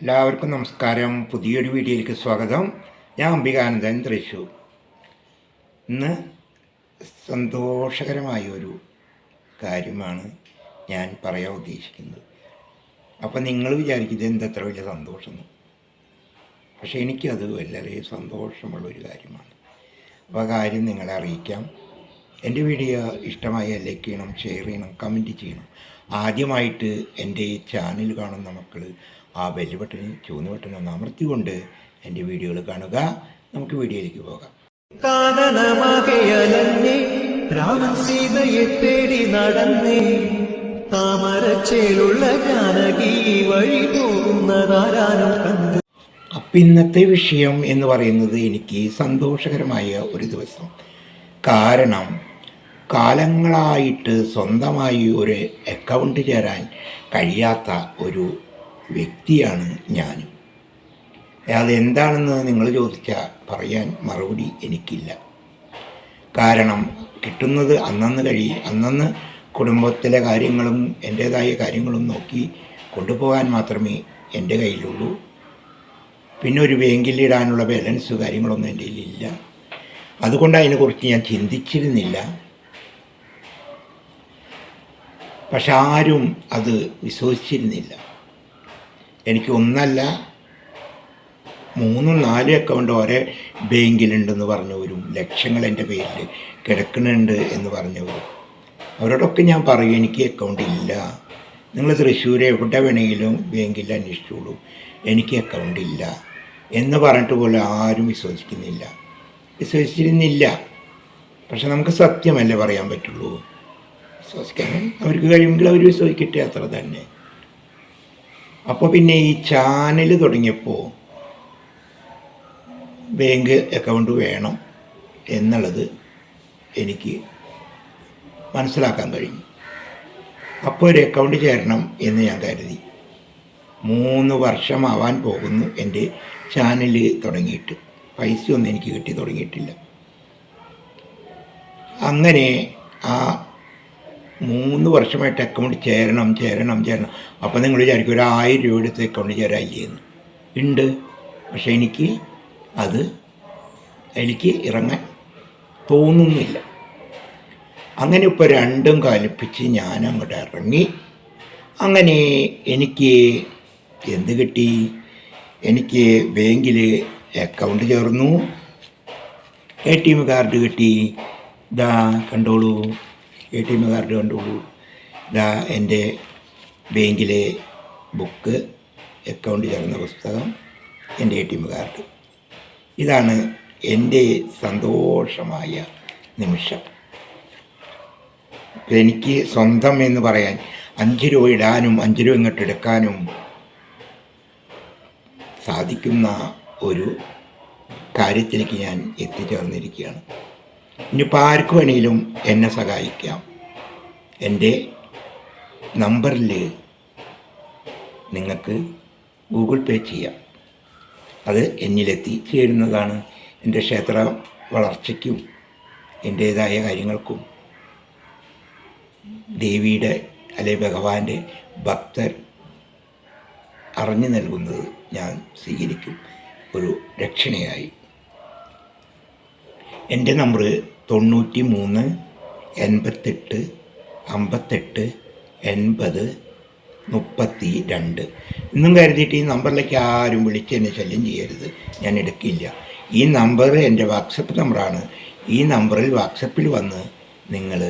എല്ലാവർക്കും നമസ്കാരം. പുതിയൊരു വീഡിയോയിലേക്ക് സ്വാഗതം. ഞാൻ അംബികാനന്ദൻ തൃശൂർ. ഇന്ന് സന്തോഷകരമായ ഒരു കാര്യമാണ് ഞാൻ പറയാൻ ഉദ്ദേശിക്കുന്നത്. അപ്പം നിങ്ങൾ വിചാരിക്കും എന്തത്ര വലിയ സന്തോഷം പക്ഷേ എനിക്കത് വളരെ സന്തോഷമുള്ളൊരു കാര്യമാണ്. അപ്പോൾ ആ കാര്യം നിങ്ങളെ അറിയിക്കാം. എന്റെ വീഡിയോ ഇഷ്ടമായ ലൈക്ക് ചെയ്യണം ഷെയർ ചെയ്യണം കമന്റ് ചെയ്യണം. ആദ്യമായിട്ട് എന്റെ ഈ ചാനൽ കാണുന്ന മക്കൾ ആ ബെല്ല് ബട്ടനും ചൂന്ന് ബട്ടനും ഒന്ന് അമർത്തിക്കൊണ്ട് എന്റെ വീഡിയോകൾ കാണുക. നമുക്ക് വീഡിയോയിലേക്ക് പോകാം. രാമൻ സീതയെ തേടി നടന്നേ താമരച്ചേലുള്ള ജാനകി വഴി പോകുന്നതാരാനും കണ്ട്. അപ്പം ഇന്നത്തെ വിഷയം എന്ന് പറയുന്നത് എനിക്ക് സന്തോഷകരമായ ഒരു ദിവസം. കാരണം കാലങ്ങളായിട്ട് സ്വന്തമായി ഒരു അക്കൗണ്ട് ചേരാൻ കഴിയാത്ത ഒരു വ്യക്തിയാണ് ഞാനും. അതെന്താണെന്ന് നിങ്ങൾ ചോദിച്ചാൽ പറയാൻ മറുപടി എനിക്കില്ല. കാരണം കിട്ടുന്നത് അന്നന്ന് കഴി അന്നന്ന് കുടുംബത്തിലെ കാര്യങ്ങളും എന്റേതായ കാര്യങ്ങളും നോക്കി കൊണ്ടുപോകാൻ മാത്രമേ എന്റെ കയ്യിലുള്ളൂ. പിന്നെ ഒരു ബാങ്കിൽ ഇടാനുള്ള ബാലൻസ് കാര്യങ്ങളൊന്നും എന്റെ കയ്യിലില്ല. അതുകൊണ്ട് അതിനെക്കുറിച്ച് ഞാൻ ചിന്തിച്ചിരുന്നില്ല. പക്ഷെ ആരും അത് വിശ്വസിച്ചിരുന്നില്ല. എനിക്ക് ഒന്നല്ല മൂന്നും നാലും അക്കൗണ്ട് ഒരേ ബാങ്കിലുണ്ടെന്ന് പറഞ്ഞവരും ലക്ഷങ്ങൾ എന്റെ പേരിൽ കിടക്കുന്നുണ്ട് എന്ന് പറഞ്ഞവരും അവരോടൊക്കെ ഞാൻ പറയും എനിക്ക് അക്കൗണ്ട് ഇല്ല. നിങ്ങൾ തൃശ്ശൂർ എവിടെ വേണമെങ്കിലും ബാങ്കിൽ അന്വേഷിച്ചോളൂ. എനിക്ക് അക്കൗണ്ട് ഇല്ല. എന്ന് പറഞ്ഞിട്ട് പോലും ആരും വിശ്വസിക്കുന്നില്ല. വിശ്വസിച്ചിരുന്നില്ല. പക്ഷെ നമുക്ക് സത്യമല്ലേ പറയാൻ പറ്റുള്ളൂ? വിശ്വസിക്കാൻ അവർക്ക് കഴിയുമെങ്കിൽ അവർ വിശ്വസിക്കട്ടെ അത്ര തന്നെ. അപ്പോൾ പിന്നെ ഈ ചാനൽ തുടങ്ങിയപ്പോൾ ബാങ്ക് അക്കൗണ്ട് വേണം എന്നുള്ളത് എനിക്ക് മനസ്സിലാക്കാൻ കഴിഞ്ഞു. അപ്പോൾ ഒരു അക്കൗണ്ട് ചേരണം എന്ന് ഞാൻ കരുതി. മൂന്ന് വർഷമാവാൻ പോകുന്നു എന്റെ ചാനൽ തുടങ്ങിയിട്ട്. പൈസയൊന്നും എനിക്ക് കിട്ടി തുടങ്ങിയിട്ടില്ല. അങ്ങനെ ആ മൂന്ന് വർഷമായിട്ട് അക്കൗണ്ട് ചേരണം ചേരണം ചേരണം. അപ്പോൾ നിങ്ങൾ വിചാരിക്കും ഒരു ആയിരം രൂപ എടുത്ത് അക്കൗണ്ട് ചേരാനില്ലേ എന്ന് ഉണ്ട്. പക്ഷേ എനിക്ക് അത് എനിക്ക് ഇറങ്ങാൻ തോന്നുന്നില്ല. അങ്ങനെ ഇപ്പോൾ രണ്ടും കാലിപ്പിച്ച് ഞാൻ അങ്ങോട്ട് ഇറങ്ങി. അങ്ങനെ എനിക്ക് എന്ത് കിട്ടി? എനിക്ക് ബാങ്കിൽ അക്കൗണ്ട് ചേർന്നു. എ ടി എം കാർഡ് കിട്ടി. ഇതാ കണ്ടോളൂ. എ ടി എം കാർഡ് ഇതാ എന്റെ ബാങ്കിലെ ബുക്ക് അക്കൗണ്ട് ചേർന്ന പുസ്തകം എന്റെ എ ടി എം കാർഡ് ഇതാണ് എന്റെ സന്തോഷമായ നിമിഷം. എനിക്ക് സ്വന്തം എന്ന് പറയാൻ അഞ്ച് രൂപ ഇടാനും അഞ്ച് രൂപ ഇങ്ങോട്ട് എടുക്കാനും സാധിക്കുന്ന ഒരു കാര്യത്തിലേക്ക് ഞാൻ എത്തിച്ചേർന്നിരിക്കുകയാണ്. ഇനിയിപ്പോൾ ആർക്ക് വേണമെങ്കിലും എന്നെ സഹായിക്കാം. എന്റെ നമ്പറിൽ നിങ്ങൾക്ക് ഗൂഗിൾ പേ ചെയ്യാം. അത് എന്നിലെത്തി ചേരുന്നതാണ് എന്റെ ക്ഷേത്ര വളർച്ചയ്ക്കും എന്റേതായ കാര്യങ്ങൾക്കും. ദേവിയുടെ അല്ലെ ഭഗവാന്റെ ഭക്തർ അറിഞ്ഞു നൽകുന്നത് ഞാൻ സ്വീകരിക്കും. ഒരു രക്ഷണയായി. എന്റെ നമ്പർ തൊണ്ണൂറ്റി മൂന്ന് എൺപത്തെട്ട് അമ്പത്തെട്ട് എൺപത് മുപ്പത്തി രണ്ട് ഇന്നും കരുതിയിട്ട് ഈ നമ്പറിലേക്ക് ആരും വിളിച്ച് എന്നെ ശല്യം ചെയ്യരുത്. ഞാൻ എടുക്കില്ല. ഈ നമ്പർ എന്റെ വാട്സപ്പ് നമ്പറാണ് ഈ നമ്പറിൽ വാട്സപ്പിൽ വന്ന് നിങ്ങൾ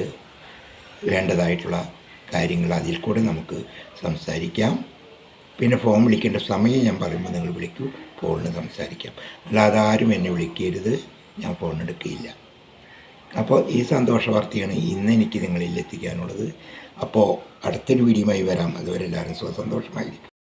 വേണ്ടതായിട്ടുള്ള കാര്യങ്ങൾ അതിൽ കൂടെ നമുക്ക് സംസാരിക്കാം. പിന്നെ ഫോൺ വിളിക്കേണ്ട സമയം ഞാൻ പറയുമ്പോൾ നിങ്ങൾ വിളിക്കൂ ഫോണിൽ സംസാരിക്കാം. അല്ലാതെ ആരും എന്നെ വിളിക്കരുത്. ഞാൻ ഫോൺ എടുക്കുകയില്ല അപ്പോൾ ഈ സന്തോഷ വാർത്തയാണ് ഇന്ന് എനിക്ക് നിങ്ങളിൽ എത്തിക്കാനുള്ളത്. അപ്പോൾ അടുത്തൊരു വീഡിയോയുമായി വരാം. അതുവരെ എല്ലാവരും സ്വസന്തോഷമായിരിക്കും.